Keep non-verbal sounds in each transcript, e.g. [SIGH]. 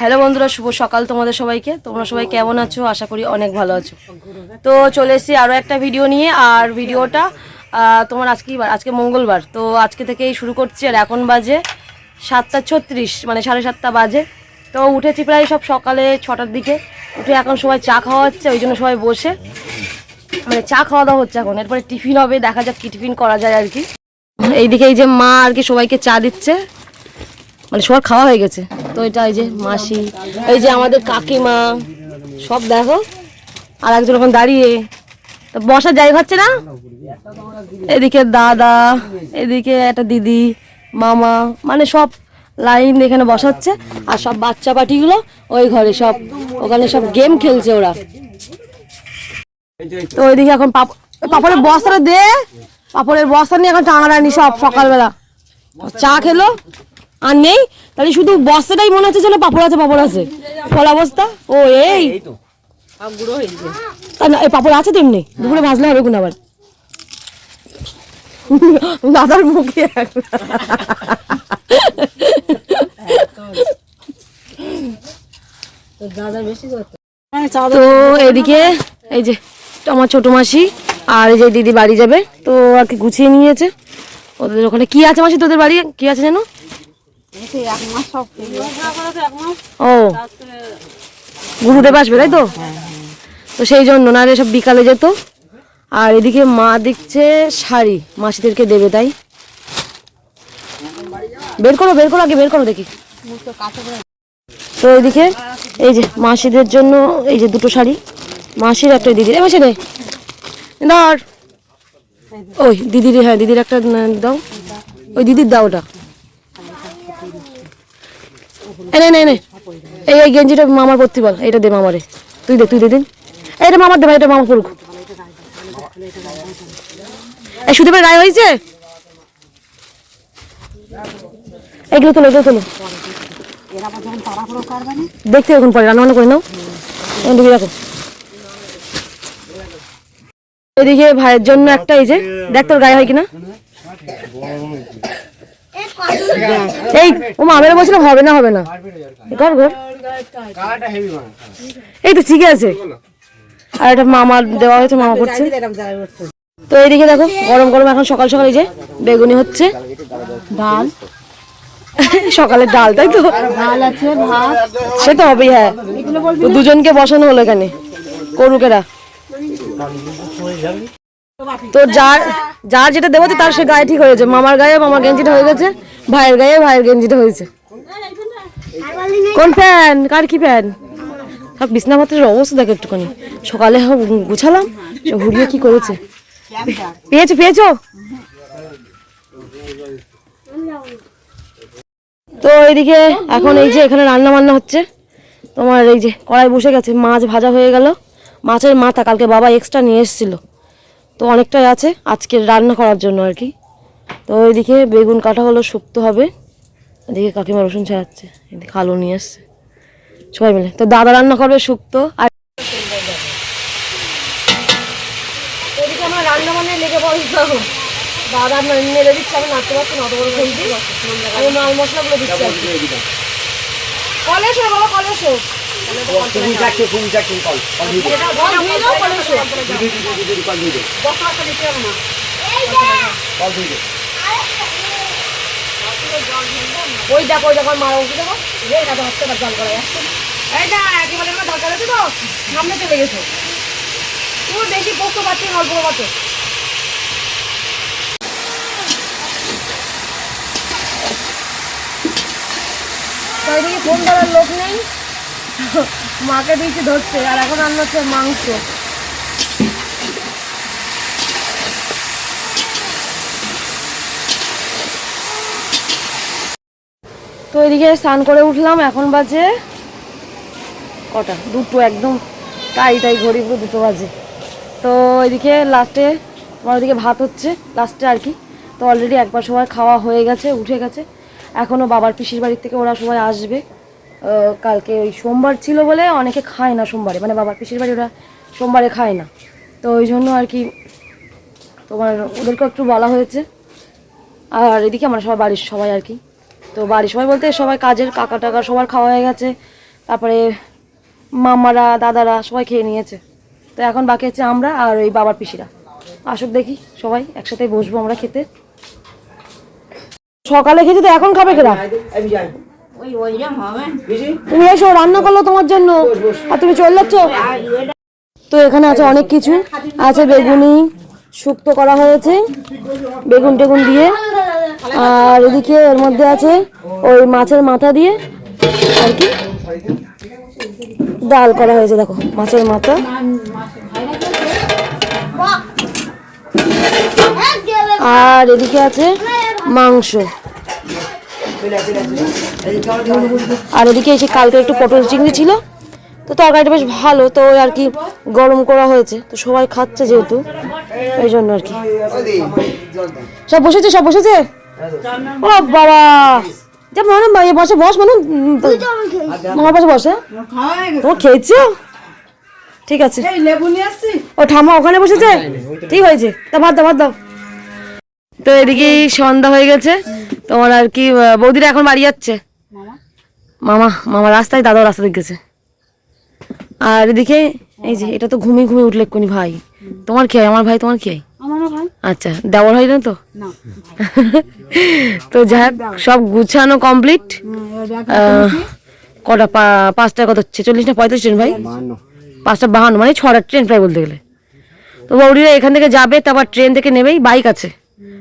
Hello বন্ধুরা, শুভ সকাল তোমাদের সবাইকে। তোমরা সবাই কেমন আছো? আশা করি অনেক ভালো আছো। তো চলে এসেছি আরও একটা ভিডিও নিয়ে, আর ভিডিওটা তোমার আজকেই আজকে মঙ্গলবার। তো আজকে থেকেই শুরু করছি, আর এখন বাজে সাতটা ছত্রিশ মানে সাড়ে সাতটা বাজে। তো উঠেছি প্রায় সব সকালে ছটার দিকে। উঠে এখন সবাই চা খাওয়া হচ্ছে, ওই জন্য সবাই বসে। মানে চা খাওয়া দাওয়া হচ্ছে এখন। এরপরে টিফিন হবে, দেখা যাক কি টিফিন করা যায় আর কি। এইদিকে এই যে মা আর কি সবাইকে চা দিচ্ছে। মানে সবার খাওয়া হয়ে গেছে। তো এটা এই যে মাসি, এই যে আমাদের কাকিমা, সব দেখো। আর একজন ওখানে দাঁড়িয়ে। তো বসার জায়গা হচ্ছে না? এদিকে দাদা, এদিকে একটা দিদি, মামা মানে সব লাইন এখানে বসাচ্ছে। আর সব বাচ্চা পাটিগুলো ওই ঘরে সব, ওখানে সব গেম খেলছে ওরা। তো ওইদিকে এখন পাপ- পাপড়ের বস্তাটা দে। পাপড়ের বস্তা নিয়ে এখন টাঙানি সব সকালবেলা। চা খেলো। আর নেই? তাহলে শুধু বস্তাটাই মনে হচ্ছে যেন পাপড় আছে পাপড় আছে। ফলা বস্তা ও এই। তা। না এই পাপড় আছে তেমনি দুপুরে ভাজলে হবে কোন আবার। [LAUGHS] দাদার মুখে তো এদিকে এই যে আমার ছোট মাসি আর এই যে দিদি বাড়ি যাবে তো আর কি গুছিয়ে নিয়েছে। ওদের ওখানে কি আছে মাসি তোদের বাড়ি? কি আছে জানো ও। গুরুদেব আসবে, তাই তো? তো সেই জন্য না সব বিকালে যেত। আর এদিকে মা দেখছে শাড়ি, মাসিদেরকে দেবে, তাই? বের করো বের করো আগে, বের করো দেখি। তো এদিকে এই যে মাসিদের জন্য এই যে দুটো শাড়ি, মাসির একটা দিদির। এ মাসি নে ধর। ওই দিদির হ্যাঁ দিদির একটা দাও। ওই দিদির দাও ওটা। এনে নে নে এই এই গেঞ্জিটা মামার পরতে বল এটা দে মামারে। তুই দে তুই দে দিন এটা মামার দে ভাই, এটা মামা পড়ুক এই সুদীপের গায়ে হয়েছে? এগুলো তোলো এগুলো তোলো। দেখতে এখন পরে, রান্না করে নাও। এখন রাখো। এদিকে ভাইয়ের জন্য একটা এই যে, দেখ তোর গায়ে হয় কিনা। এই ও মা আমের বলছিল হবে না হবে না। ঘর ঘর। এই তো ঠিক আছে। আর এটা মামা দেওয়া হয়েছে মামা করছে। তো এইদিকে দেখো গরম গরম এখন সকাল সকাল এই যে বেগুনি হচ্ছে ডাল। সকালে ডাল তাই তো? ডাল আছে ভাত। সে তো হবেই হ্যাঁ। তো দুজনকে বসানো হলো এখানে করুকেরা। তো যার যার যেটা দেবো তার সে গায়ে ঠিক হয়েছে মামার গায়ে মামার গেঞ্জিটা হয়ে গেছে ভাইয়ের গায়ে ভাইয়ের গেঞ্জিটা হয়েছে। কোন ফ্যান? কার কি ফ্যান? সব বিছনাপত্রের অবস্থা দেখো একটুখানি। সকালে গুছালাম ঘুরিয়ে কি করেছে? পেয়েছ পেয়েছ? তো এইদিকে এখন এই যে এখানে রান্না বান্না হচ্ছে। তোমার এই যে কড়াই বসে গেছে মাছ ভাজা হয়ে গেল। মাছের মাথা কালকে বাবা এক্সট্রা নিয়ে এসেছিল। তো অনেকটাই আছে আজকে রান্না করার জন্য আর কি। তো ওইদিকে বেগুন কাটা হলো, শুক্তো হবে। এদিকে কাকিমা রসুন ছাড়াচ্ছে, এদিকে আলু নিয়ে আসছে। সবাই মিলে। তো দাদা রান্না করবে শুক্তো আর এদিকে আমার রান্না মানে লেগে দাদা নেড়ে দিচ্ছে, আমি নাচতে পারছি না, অত বড় খুলছি আমি মাল মশলাগুলো দিচ্ছি আর কি। কলে এসো বাবা কলে এসো জল ধুয়ে দাও, কলে এসো। ওই দেখো ওই দেখো মারা উঠে দেবো রে এটা তো না জল করা যাচ্ছে এই না একেবারে আমার দরকার আছে তো সামনে চলে গেছো তুমি বেশি পোস্ত পাচ্ছি অল্প পাচ্ছ ফোন করার লোক নেই মাকে দিয়েছি ধরছে আর এখন রান্না হচ্ছে মাংস। তো এদিকে স্নান করে উঠলাম, এখন বাজে কটা? দুটো একদম তাই তাই ঘড়ি পুরো দুটো বাজে। তো এদিকে লাস্টে আমার ওদিকে ভাত হচ্ছে লাস্টে আর কি। তো অলরেডি একবার সবাই খাওয়া হয়ে গেছে, উঠে গেছে। এখনও বাবার পিসির বাড়ির থেকে ওরা সবাই আসবে। কালকে ওই সোমবার ছিল বলে অনেকে খায় না সোমবারে। মানে বাবার পিসির বাড়ি ওরা সোমবারে খায় না। তো ওই জন্য আর কি তোমার ওদেরকেও একটু বলা হয়েছে। আর এদিকে আমরা সবাই বাড়ির সবাই আর কি। তো বাড়ির সবাই বলতে সবাই কাজের কাকা টাকা সবার খাওয়া হয়ে গেছে। তারপরে মামারা, দাদারা সবাই খেয়ে নিয়েছে। তো এখন বাকি আছে আমরা আর ওই বাবার পিসিরা। আসুক দেখি সবাই একসাথে বসবো আমরা খেতে। সকালে খেয়েছি তো এখন খাবে কেরা? তুমি এসো রান্না করল তোমার জন্য। আর তুমি চলে যাচ্ছ? তো এখানে আছে অনেক কিছু। আছে বেগুনি শুক্তো করা হয়েছে বেগুন টেগুন দিয়ে। আর এদিকে এর মধ্যে আছে ওই মাছের মাথা দিয়ে। আর কি? ডাল করা হয়েছে দেখো মাছের মাথা। আর এদিকে আছে মাংস। আর ওদিকে এসে কালকে একটু পটল চিংড়ি ছিল। তো তরকারিটা বেশ ভালো, তো আর কি গরম করা হয়েছে। তো সবাই খাচ্ছে যেহেতু ওই জন্য আর কি। সব বসেছে সব বসেছে? ও বাবা! এ বসে, বস পাশে বসে তোমার খেয়েছো? ঠিক আছে। ও ওখানে বসেছে? ঠিক হয়েছে। তা ভাত দাও ভাত দাও। তো এদিকে সন্ধ্যা হয়ে গেছে। তোমার আর কি বৌদিরা এখন বাড়ি যাচ্ছে। মামা? মামা রাস্তায় দাদাও রাস্তা দিক গেছে। আর এদিকে এই যে এটা তো ঘুমিয়ে ঘুমিয়ে উঠলে এক্ষুনি ভাই। তোমার কি হয়? আমার ভাই তোমার কি হয়? আচ্ছা দেওয়ার হয় না তো? তো যাই হোক, সব গুছানো কমপ্লিট। ব্যাগ কটা পা- পাঁচটা কত ছেচল্লিশ না পঁয়তাল্লিশ ট্রেন ভাই? পাঁচটা বাহান্ন মানে ছটা ট্রেন প্রায় বলতে গেলে। তো বৌদিরা এখান থেকে যাবে তারপর ট্রেন থেকে নেবেই বাইক আছে।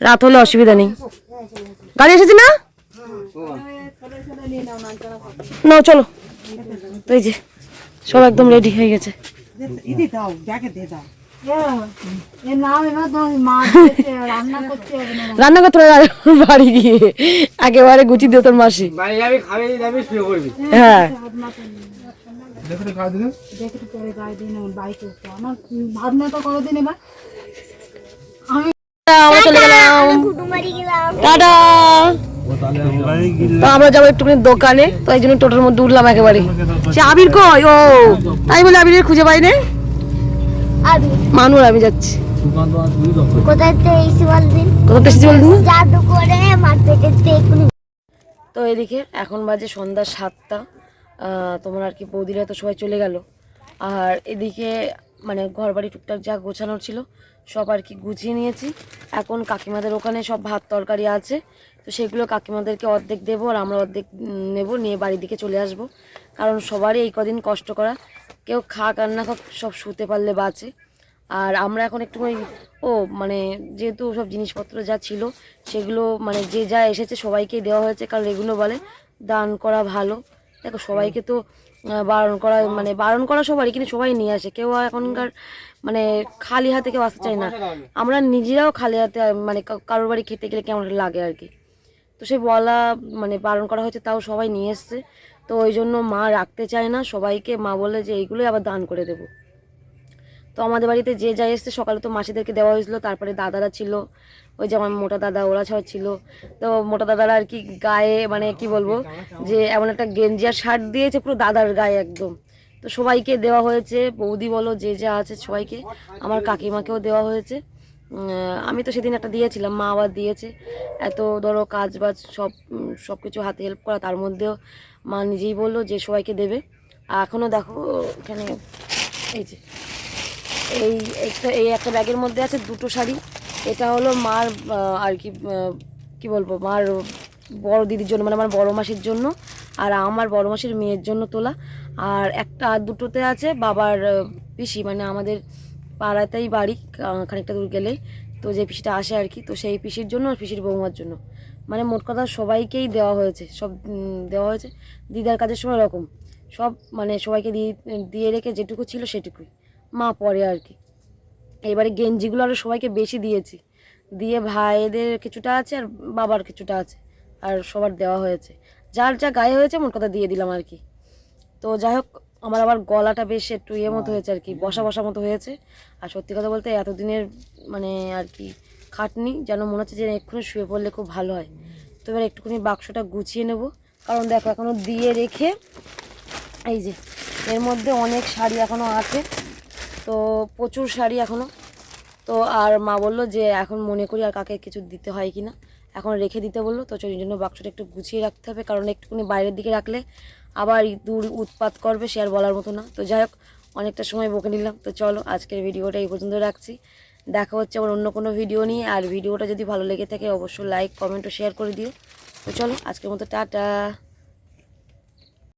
রাত হলে অসুবিধা নেই। গাড়ি এসেছে না? নাও চলো। এই যে সব একদম রেডি হয়ে গেছে। তো রান্না করতে না বাড়ি গিয়ে। একেবারে গুছি দিয়ে তোর মাসি। হ্যাঁ। দেখে তো পরে গায়ে দিন বাইকে আমার ভাবনাটা কোনোদিন এবার আমি আমরা চলে গেলাম। টাটা। তো আমরা যাব একটুখানি দোকানে তো এই জন্য টোটোর মধ্যে উঠলাম একেবারে। সে আবির কই? ও তাই বলে আবিরের খুঁজে পাই না। আমি মানুর আমি যাচ্ছি। তো? এদিকে এখন বাজে সন্ধ্যা সাতটা। আহ, তোমার আর কি বৌদিরা তো সবাই চলে গেল। আর এদিকে মানে ঘর বাড়ি টুকটাক যা গোছানোর ছিল সব আর কি গুছিয়ে নিয়েছি। এখন কাকিমাদের ওখানে সব ভাত তরকারি আছে। তো সেগুলো কাকিমাদেরকে অর্ধেক দেবো আর আমরা অর্ধেক নেব, নিয়ে বাড়ির দিকে চলে আসব। কারণ সবারই এই কদিন কষ্ট করা। কেউ খাক আর না খাক সব শুতে পারলে বাঁচে। আর আমরা এখন একটু ও মানে যেহেতু সব জিনিসপত্র যা ছিল, সেগুলো মানে যে যা এসেছে সবাইকেই দেওয়া হয়েছে। কারণ এগুলো বলে দান করা ভালো। দেখো সবাইকে তো বারণ করা মানে বারণ করা সবারই, কিন্তু সবাই নিয়ে আসে। কেউ এখনকার মানে খালি হাতে কেউ আসতে চায় না। আমরা নিজেরাও খালি হাতে মানে কারোর বাড়ি খেতে গেলে কেমন লাগে আর কি। তো সে বলা মানে বারণ করা হয়েছে, তাও সবাই নিয়ে এসছে। তো ওই জন্য মা রাখতে চায় না, সবাইকে মা বলে যে এইগুলোই আবার দান করে দেবো। তো আমাদের বাড়িতে যে যাই এসছে, সকালে তো মাসিদেরকে দেওয়া হয়েছিল, তারপরে দাদারা ছিল, ওই যে আমার মোটা দাদা, ওরা সবাই ছিল। তো মোটা দাদারা আর কি গায়ে মানে কি বলব, যে এমন একটা গেঞ্জি আর শার্ট দিয়েছে, পুরো দাদার গায়ে একদম। তো সবাইকে দেওয়া হয়েছে, বৌদি বলো, যে যা আছে সবাইকে। আমার কাকিমাকেও দেওয়া হয়েছে। আমি তো সেদিন একটা দিয়েছিলাম, মা আবার দিয়েছে। এত ধরো কাজ বাজ সব সব কিছু হাতে হেল্প করা, তার মধ্যেও মা নিজেই বলল যে সবাইকে দেবে। আর এখনও দেখো, এখানে এই যে এই একটা এই একটা ব্যাগের মধ্যে আছে দুটো শাড়ি। এটা হলো মার আর কি কি বলব, মার বড় দিদির জন্য মানে আমার বড় মাসির জন্য আর আমার বড় মাসির মেয়ের জন্য তোলা। আর একটা দুটোতে আছে বাবার পিসি মানে আমাদের পাড়াতেই বাড়ি খানিকটা দূর গেলেই। তো যে পিসিটা আসে আর কি, তো সেই পিসির জন্য আর পিসির বৌমার জন্য। মানে মোট কথা সবাইকেই দেওয়া হয়েছে, সব দেওয়া হয়েছে। দিদার কাজের সময় এরকম। সব মানে সবাইকে দিয়ে দিয়ে রেখে যেটুকু ছিল সেটুকুই। মা পরে আর কি। এবারে গেঞ্জিগুলো আরও সবাইকে বেশি দিয়েছি। দিয়ে ভাইদের কিছুটা আছে আর বাবার কিছুটা আছে আর সবার দেওয়া হয়েছে। যার যা গায়ে হয়েছে মোট কথা দিয়ে দিলাম আর কি। তো যাই হোক আমার আবার গলাটা বেশ একটু ইয়ে মতো হয়েছে আর কি বসা বসা মতো হয়েছে। আর সত্যি কথা বলতে এতদিনের মানে আর কি খাটনি যেন মনে হচ্ছে যে এক্ষুনি শুয়ে পড়লে খুব ভালো হয়। তো এবার একটুখানি বাক্সটা গুছিয়ে নেব। কারণ দেখো এখনও দিয়ে রেখে এই যে এর মধ্যে অনেক শাড়ি এখনও আছে। তো প্রচুর শাড়ি এখনও তো আর মা বলল যে এখন মনে করি আর কাকে কিছু দিতে হয় কি না এখন রেখে দিতে বলল, তো সেই জন্য বাক্সটা একটু গুছিয়ে রাখতে হবে, কারণ একটুখানি বাইরের দিকে রাখলে আবার ইঁদুর উৎপাত করবে সে আর বলার মতো না। তো যাই হোক, অনেকটা সময় বকে নিলাম। তো চলো, আজকের ভিডিওটা এই পর্যন্ত রাখছি। দেখা হচ্ছে আবার অন্য কোনো ভিডিও নিয়ে, আর ভিডিওটা যদি ভালো লেগে থাকে অবশ্যই লাইক কমেন্ট ও শেয়ার করে দিও। তো চলো, আজকের মতো টাটা।